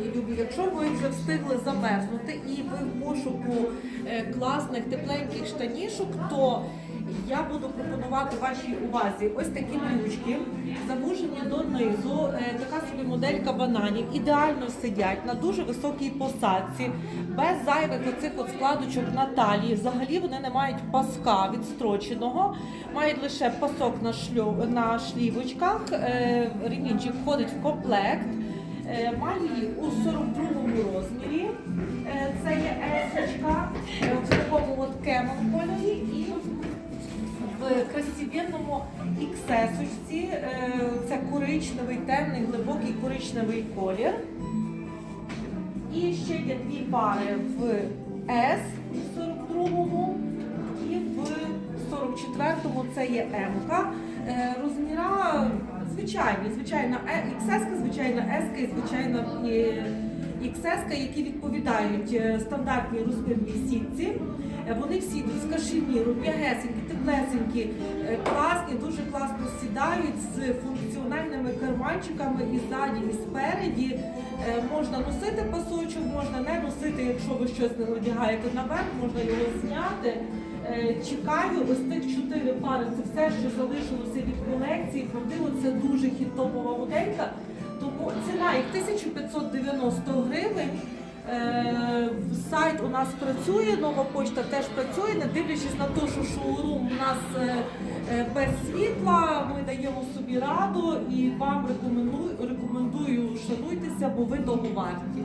мої любі, якщо ви вже встигли замерзнути і ви в пошуку е, класних тепленьких штанішок, то я буду пропонувати вашій увазі ось такі брючки, завужені донизу, е, така собі моделька бананів, ідеально сидять на дуже високій посадці, без зайвих оцих от складочок на талії. Взагалі вони не мають паска відстроченого, мають лише пасок на, шльо, на шлівочках, е, ремінчик входить в комплект. Е, Маю у 42-му розмірі. Е, Це є есочка е, в такому от кемон кольорі і в красивенному. Е, Це коричневий, темний, глибокий коричневий колір. І ще є дві пари в S в 42-му і в 44-му це є М. Е, Розміра звичайні, звичайна Е- XS, звичайна S е, XS, які відповідають е, стандартній розмірній сітці. Е, Вони всі з кашеміру, м'ягесенькі, теплесенькі, класні, дуже класно сідають з функціональними карманчиками і ззаді, і спереді. Можна носити пасочок, можна не носити, якщо ви щось не одягаєте наверх, можна його зняти. Е, Чекаю, ось тих чотири пари. Це все, що залишилося від колекції. Правдиво, це дуже хітопова моделька. Тому ціна їх 1590 гривень. Е, Сайт у нас працює, нова почта теж працює, не дивлячись на те, що шоурум у нас е, без світла, ми даємо собі раду і вам рекомендую, рекомендую шануйтеся, бо ви того варті.